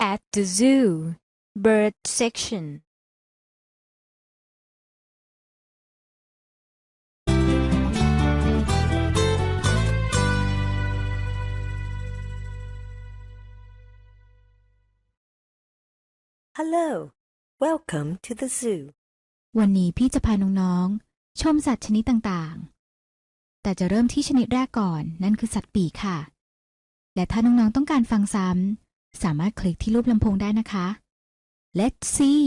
at the zoo bird section Hello. Welcome to the zoo. วันนี้พี่จะพาน้องๆ ชมสัตว์ชนิดต่างๆ แต่จะเริ่มที่ชนิดแรกก่อน นั่นคือสัตว์ปีกค่ะ และถ้าน้องๆ ต้องการฟังซ้ำ สามารถคลิกที่รูปลำโพงได้นะคะ Let's see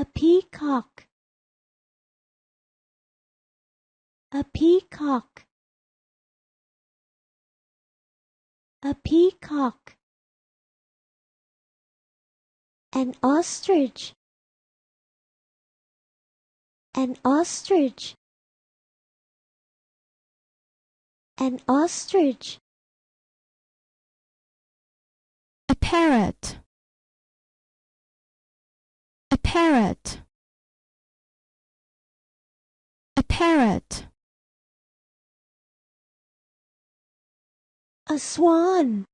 A peacock. A peacock. A peacock. An ostrich. An ostrich. An ostrich. a parrot a parrot a parrot A swan.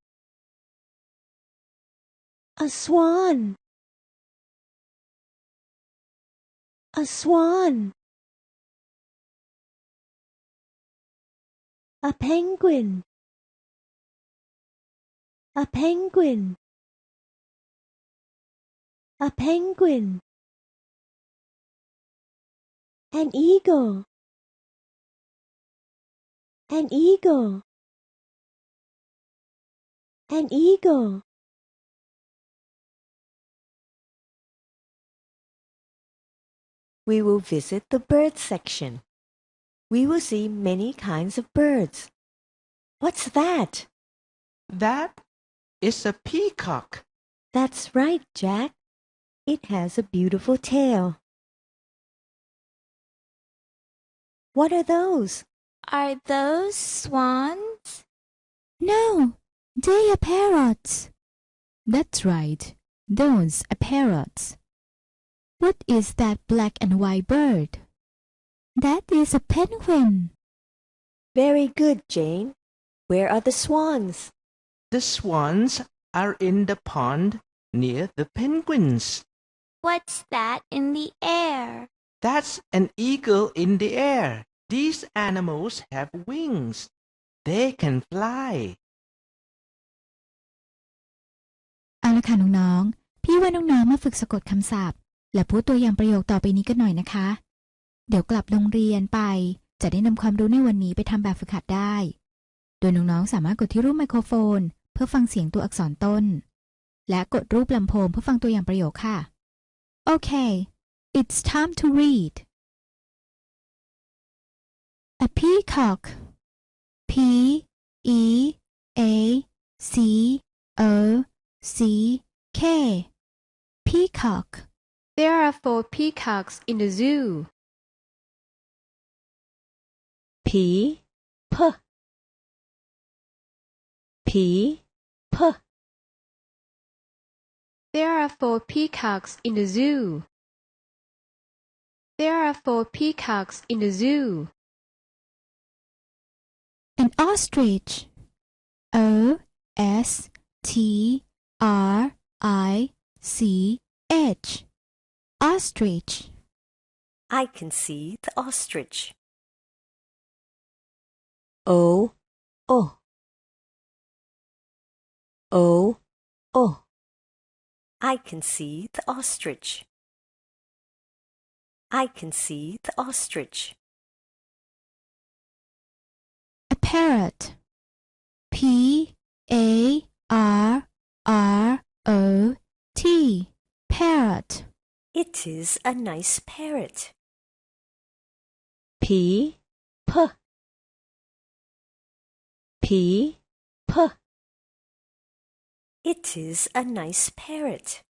A swan. A swan. A penguin. A penguin. A penguin. An eagle. An eagle. An eagle. We will visit the bird section. We will see many kinds of birds. What's that? That is a peacock. That's right, Jack. It has a beautiful tail. What are those? are those swans No, they are parrots. That's right, those are parrots. What is that black and white bird? That is a penguin. Very good, Jane. Where are the swans? The swans are in the pond near the penguins. what's that in the air That's an eagle in the air. These animals have wings. They can fly. เอาละค่ะน้องๆ พี่ว่าน้องๆ มาฝึกสะกดคำศัพท์ และพูดตัวอย่างประโยคต่อไปนี้กันหน่อยนะคะ เดี๋ยวกลับโรงเรียนไป จะได้นำความรู้ในวันนี้ไปทำแบบฝึกหัดได้ โดยน้องๆสามารถกดที่รูปไมโครโฟน เพื่อฟังเสียงตัวอักษรต้น และกดรูปลำโพงเพื่อฟังตัวอย่างประโยคค่ะ โอเค it's time to read a peacock p e a c o c k peacock There are four peacocks in the zoo. P P P P There are four peacocks in the zoo. There are four peacocks in the zoo. An ostrich. O S T R I C H. Ostrich. I can see the ostrich. O O O O I can see the ostrich. I can see the ostrich. A parrot. P A R R O T. Parrot. It is a nice parrot. P P P P It is a nice parrot.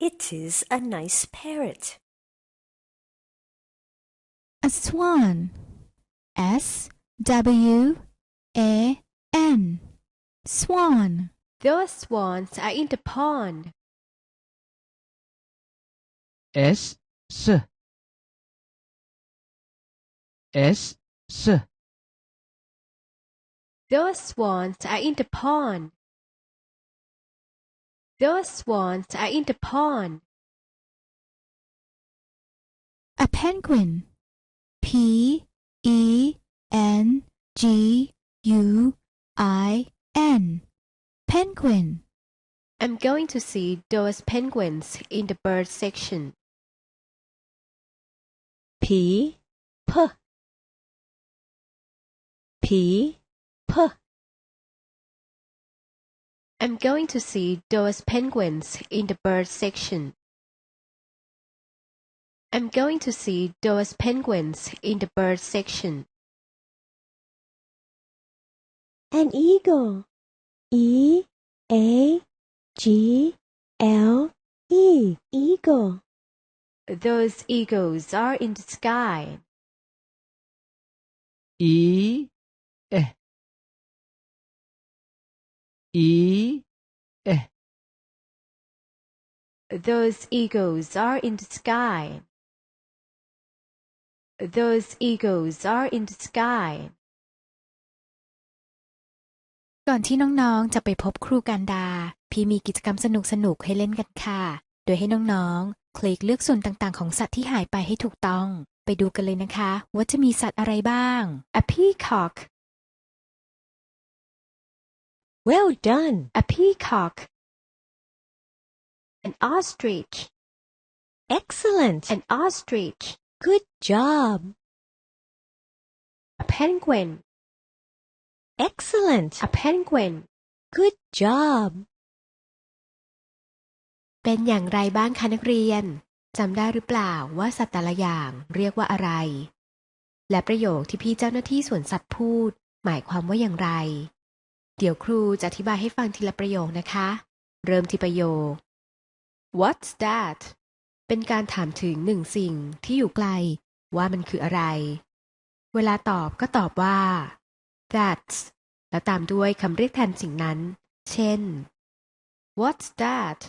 It is a nice parrot. A swan. S W A N. Swan. Those swans are in the pond. S S S S those swans are in the pond. Those swans are in the pond. A penguin. P E N G U I N. Penguin. I'm going to see those penguins in the bird section. P P P Puh! I'm going to see those penguins in the bird section. I'm going to see those penguins in the bird section. An eagle. E A G L E eagle. Those eagles are in the sky. E eh. E eh Those eagles are in the sky. Those eagles are in the sky. ก่อนที่น้องๆ จะไปพบครูการดา พี่มีกิจกรรมสนุกๆ ให้เล่นกันค่ะ โดยให้น้องๆ คลิกเลือกส่วนต่างๆ ของสัตว์ที่หายไปให้ถูกต้อง ไปดูกันเลยนะคะ ว่าจะมีสัตว์อะไรบ้าง A peacock. Well done. A peacock. An ostrich. Excellent. An ostrich. Good job. A penguin. Excellent. A penguin. Good job. เป็นอย่างไรบ้างคะนักเรียน จำได้หรือเปล่าว่าสัตว์แต่ละอย่างเรียกว่าอะไร และประโยคที่พี่เจ้าหน้าที่สวนสัตว์พูด หมายความว่าอย่างไร เดี๋ยวครูจะอธิบายให้ฟังทีละประโยคนะคะ เริ่มที่ประโยค What's that เป็นการถามถึงหนึ่งสิ่งที่อยู่ไกล ว่ามันคืออะไร เวลาตอบก็ตอบว่า That's แล้วตามด้วยคำเรียกแทนสิ่งนั้น เช่น What's that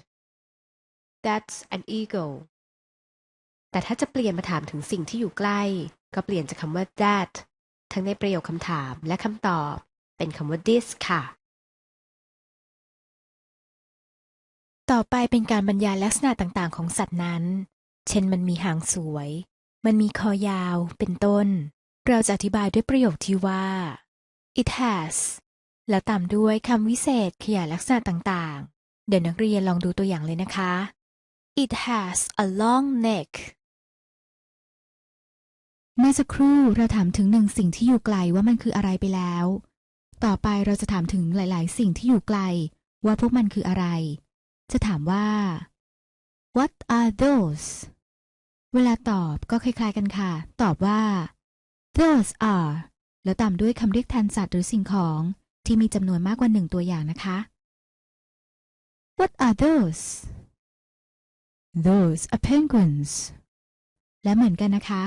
That's an eagle แต่ถ้าจะเปลี่ยนมาถามถึงสิ่งที่อยู่ใกล้ ก็เปลี่ยนจากคำว่า that ทั้งในประโยคคำถามและคำตอบ เป็นคำว่า this ค่ะ ต่อไปเป็นการบรรยายลักษณะต่างๆ ของสัตว์นั้น เช่นมันมีหางสวย มันมีคอยาว เป็นต้น เราจะอธิบายด้วยประโยคที่ว่า it has แล้วตามด้วยคำวิเศษขยายลักษณะต่างๆ เดี๋ยวนักเรียนลองดูตัวอย่างเลยนะคะ It has a long neck เมื่อสักครู่เราถามถึงหนึ่งสิ่งที่อยู่ไกลว่ามันคืออะไรไปแล้ว ต่อไปเราจะถามถึงหลาย ๆ สิ่งที่อยู่ไกล ว่าพวกมันคืออะไร จะถามว่า What are those เวลาตอบก็คล้าย ๆ กันค่ะ ตอบว่า those are แล้วตามด้วยคำเรียกแทนสัตว์หรือสิ่งของที่มีจำนวนมากกว่าหนึ่งตัวอย่างนะคะ What are those Those are penguins และเหมือนกันนะคะ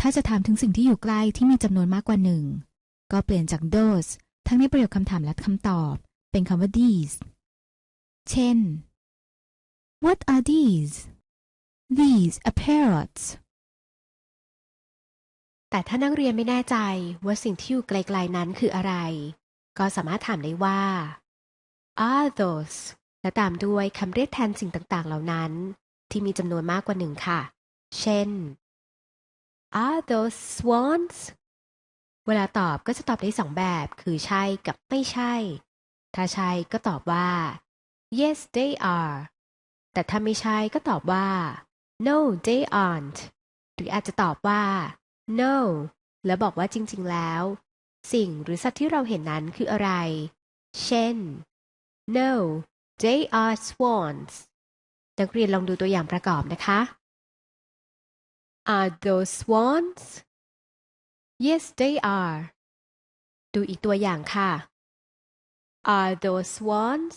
ถ้าจะถามถึงสิ่งที่อยู่ใกล้ที่มีจำนวนมากกว่าหนึ่ง ก็เปลี่ยนจาก those ทั้งในประโยคคำถามและคำตอบ เป็นคำว่า these เช่น What are these These are parrots แต่ถ้านักเรียนไม่แน่ใจว่าสิ่งที่อยู่ไกลๆนั้นคืออะไร ก็สามารถถามได้ว่า are those และตามด้วยคำเรียกแทนสิ่งต่างๆ เหล่านั้น ที่มีจำนวนมากกว่าหนึ่งค่ะ เช่น are those swans เวลาตอบก็จะตอบได้สองแบบ คือใช่กับไม่ใช่ ถ้าใช่ก็ตอบว่า yes they are แต่ถ้าไม่ใช่ก็ตอบว่า no they aren't หรืออาจจะตอบว่า no แล้วบอกว่าจริง ๆ แล้ว สิ่งหรือสัตว์ที่เราเห็นนั้นคืออะไร เช่น no they are swans นักเรียนลองดูตัวอย่างประกอบนะคะ Are those swans Yes they are ดูอีกตัวอย่างค่ะ Are those swans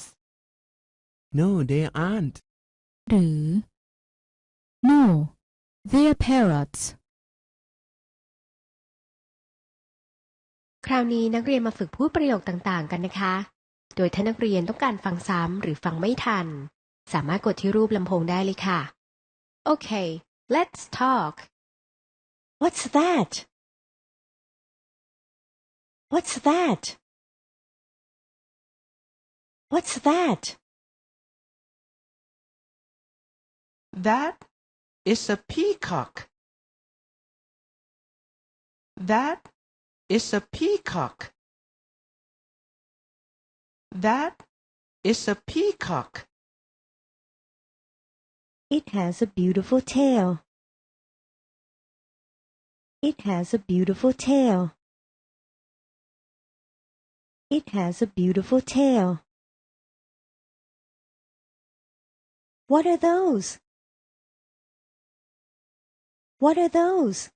No they aren't หรือ No they're parrots คราวนี้นักเรียนมาฝึกพูดประโยคต่างๆ กันนะคะ โดยถ้านักเรียนต้องการฟังซ้ำหรือฟังไม่ทัน สามารถกดที่รูปลำโพงได้เลยค่ะ Okay let's talk What's that? What's that? What's that? That is a peacock. That is a peacock. That is a peacock. It has a beautiful tail. It has a beautiful tail. It has a beautiful tail. What are those? What are those?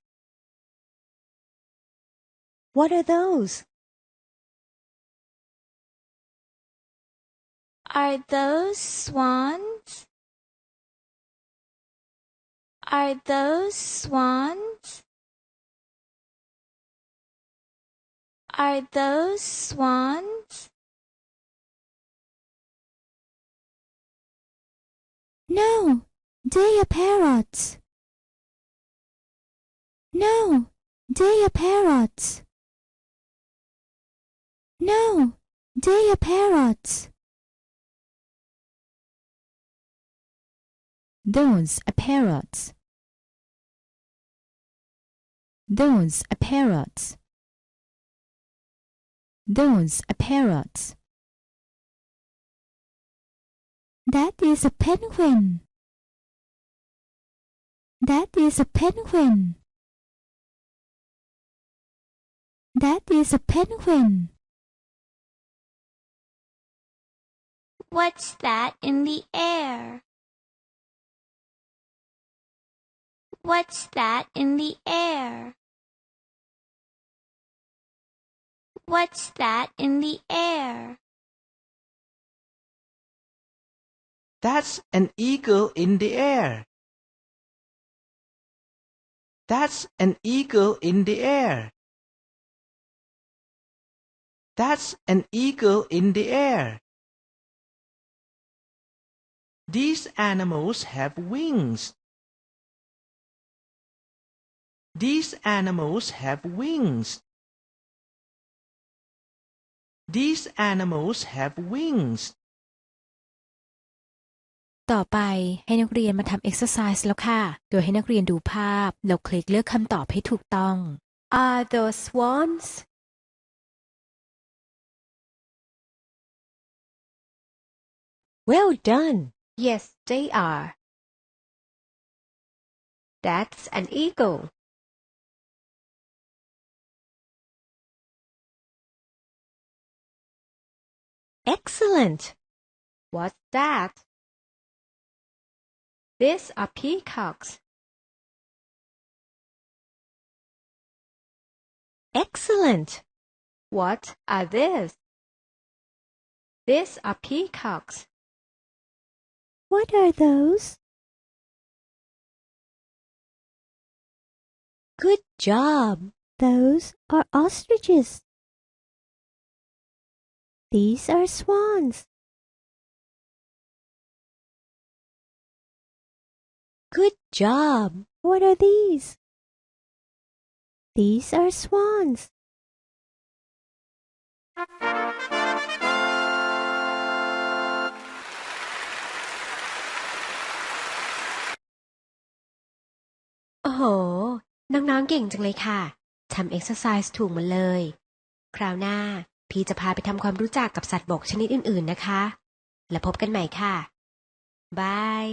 What are those? Are those swans? Are those swans? Are those swans? No, they are parrots. No, they are parrots. No, they are parrots. Those are parrots. Those are parrots. Those are parrots. That is a penguin. That is a penguin. That is a penguin. What's that in the air? What's that in the air? What's that in the air? That's an eagle in the air. That's an eagle in the air. That's an eagle in the air. These animals have wings. These animals have wings. These animals have wings. ต่อไปให้นักเรียนมาทำ exercise แล้วค่ะ โดยให้นักเรียนดูภาพ แล้วคลิกเลือกคำตอบให้ถูกต้อง Are those swans? Well done. Yes, they are. That's an eagle. Excellent. What's that? These are peacocks. Excellent. What are these? These are peacocks. What are those? Good job. Those are ostriches. These are swans. Good job. What are these? These are swans. โอ้โห น้องๆ เก่งจังเลยค่ะ ทำเอ็กซ์ไซส์ถูกหมดเลย คราวหน้า พี่จะพาไปทำความรู้จักกับสัตว์บกชนิดอื่น ๆนะคะ แล้วพบกันใหม่ค่ะ บาย